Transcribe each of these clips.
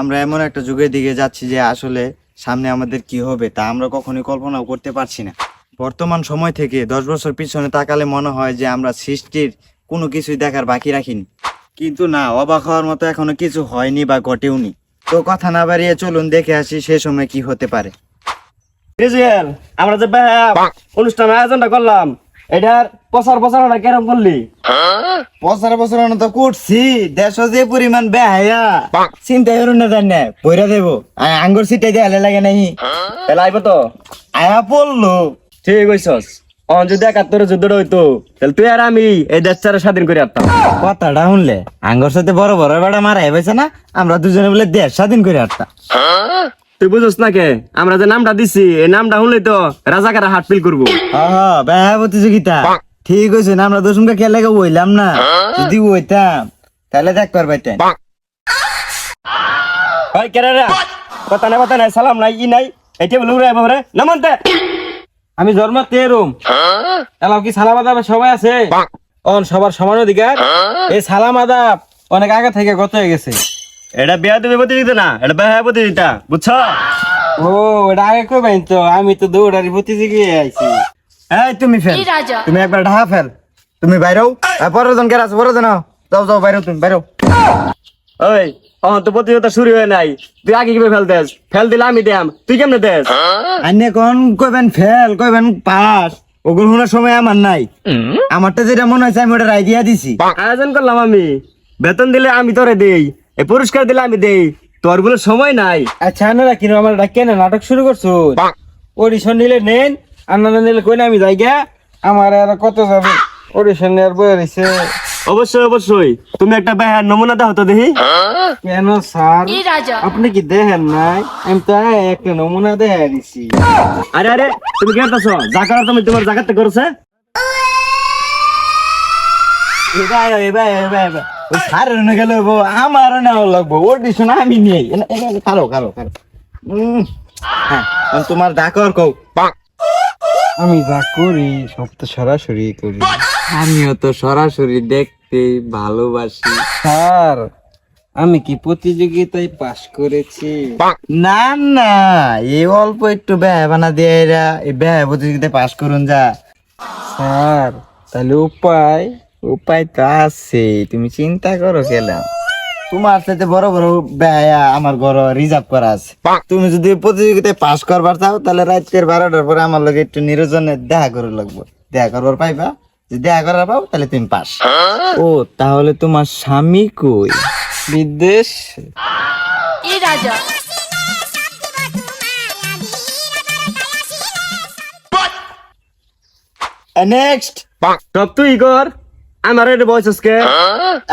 আমরা এমন একটা যুগের দিকে যাচ্ছি যে আসলে সামনে আমাদের কি হবে তা আমরা কখনোই কল্পনাও করতে পারছি না। বর্তমান সময় থেকে দশ বছর পিছনে তাকালে মনে হয় যে আমরা সৃষ্টির কোনো কিছুই দেখার বাকি রাখিনি। কিন্তু না অবাক হওয়ার মতো এখনও কিছু হয়নি বা ঘটেওনি তো কথা না বাড়িয়ে চলুন দেখে আসি সে সময় কি হতে পারে। আমরা যে অনুষ্ঠান আয়োজনটা করলাম। এটার প্রচার প্রচারণা কেরম করলি? বছর বছর তো করছি। দেশ যে পরিমাণ বেহায়া চিন্তা করুন না জান। না পয়রা দেবো আঙ্গুর সিটাই দিয়ে লাগে নাই তাহলে আইব তো। আয়া পড়ল। ঠিক হইছস অন যদি একাত্তরে যুদ্ধটা হইতো তাহলে তুই আর আমি এই দেশ ছাড়া স্বাধীন করে আসতাম কথাটা শুনলে? আঙ্গুর সাথে বড় বড় বেড়া মারা হয়েছে না? আমরা দুজনে বলে দেশ স্বাধীন করে আসতাম তুই বুঝছ না কে? আমরা যে নামটা দিছি এই নামটা শুনলে তো রাজাকারা হাট ফিল করব। হ্যাঁ প্রতিযোগিতা। ঠিক হয়েছে না আমরা দুজনকে খেলে বইলাম না। যদি বইতাম তাহলে দেখ পারবাইতেন ভাই কেরে কথা নাই কথা নাই সালাম নাই ই নাই। এই টেবিল উড়ে আইব রে। নামন্তে আমি জন্মাতে এরম। এলাও কি সালাম আদাব? সবাই আছে? অন সবার সমান অধিকার। এই সালাম আদাব অনেক আগে থেকে গত হয়ে গেছে। এটা বিয়া দেবে প্রতিযোগিতা না এটা বিয়া প্রতিযোগিতা বুঝছ? ও এটা আগে কইবেন তো আমি তো দৌড়ারি প্রতিযোগী আইছি। এই তুমি ফেল। তুমি একবার ঢাকা ফেল। তুমি বাইরেও। পরের জন কে আছে পরের জন যাও যাও বাইরেও তুমি বাইরেও। ওই অন তো প্রতিযোগিতা শুরু হয় নাই। তুই আগে কীভাবে ফেল দেস? ফেল দিলে আমি দেম তুই কেমনে দেস? আইনে কোন কইবেন ফেল কইবেন পাস। ওগুলো শোনার সময় আমার নাই। আমারটা যেটা মনে হয়েছে আমি ওটা রাই দিয়া দিছি। আয়োজন করলাম আমি। বেতন দিলে আমি তোরে দেই। এই পুরস্কার দিলে আমি দেই। তোর বলে সময় নাই। আচ্ছা আনারা কিনো আমার এটা কেন? নাটক শুরু করছ অডিশন নিলে নেন আর না নিলে কই না আমি যাই গা আমার আর কত যাবে? অডিশন নেওয়ার বই রয়েছে অবশ্যই অবশ্যই। তুমি একটা বেহার নমুনা দাও তো দেখি। কেন স্যার? এই রাজা। আপনি কি দেখেন নাই? আমি তো একটা নমুনা দেখা দিছি। আরে আরে তুমি কেমন আছো যা করার তুমি তোমার জায়গাতে করছে? এবার এবার এবার এবার। সারের না গেলে আমারও নেওয়া লাগবো অডিশন আমি নিয়ে কারও কারও কারও। হ্যাঁ তোমার ডাকর কও। আমি যা করি, সব তো সরাসরি করি। আমিও তো সরাসরি দেখতে ভালোবাসি। স্যার, আমি কি প্রতিযোগিতায় পাশ করেছি? না না এই অল্প একটু ব্যয় বানা দিয়ে এরা এই ব্যয় প্রতিযোগিতায় পাশ করুন যা। স্যার, তাহলে উপায়? উপায় তো আছে তুমি চিন্তা করো গেলাম তোমার সাথে বড় বড় ব্যয়া আমার ঘর রিজার্ভ করা আছে। তুমি যদি প্রতিযোগিতায় পাস করবার চাও তাহলে রাতের বারোটার পরে আমার লগে একটু নিরজনে দেখা করে লাগবো। দেখা করবার পাইবা? যদি দেখা করার পাও তাহলে তুমি পাস ও তাহলে তোমার স্বামী কই? বিদেশ রাজা? নেক্সট সব তুই কর। আমার এটা বয়স কে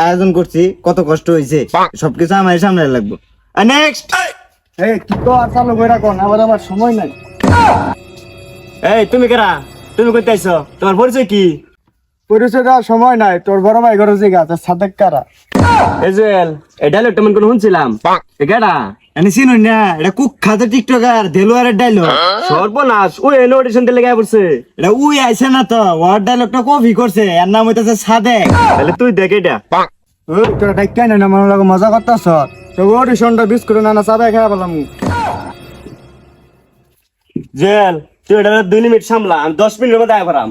আয়োজন করছি কত কষ্ট হয়েছে। সবকিছু আমার সামনে লাগবো। নেক্সট এই! কি তো আর চালু করে রাখুন আবার আমার সময় নাই। এই তুমি কেরা? তুমি কইতে আইছো? তোমার পরিচয় কি? পরিচয় দেওয়ার সময় নাই তোর বড় ভাই ঘরে জিগা তোর সাদেক কারা? এজুয়েল এই ডায়লগ তেমন কোন শুনছিলাম। কেডা এনে চিনুন না এটা কুক খাতে টিকটকার দেলোয়ারের ডায়লগ সর্বনাশ ওই এনে অডিশন দিলে গায়ে পড়ছে। এটা উই আইছে না তো ওয়ার ডায়লগটা কপি করছে এর নাম হইতাছে সাদেক। তাহলে তুই দেখ এটা। ওই তোরা ডাক্তার না আমার লাগে মজা করতেছ? তো অডিশনটা বিস্কুট না না চাবে খাই বললাম। জেল তুই এটা দুই মিনিট সামলা আমি দশ মিনিটের মধ্যে আয় করাম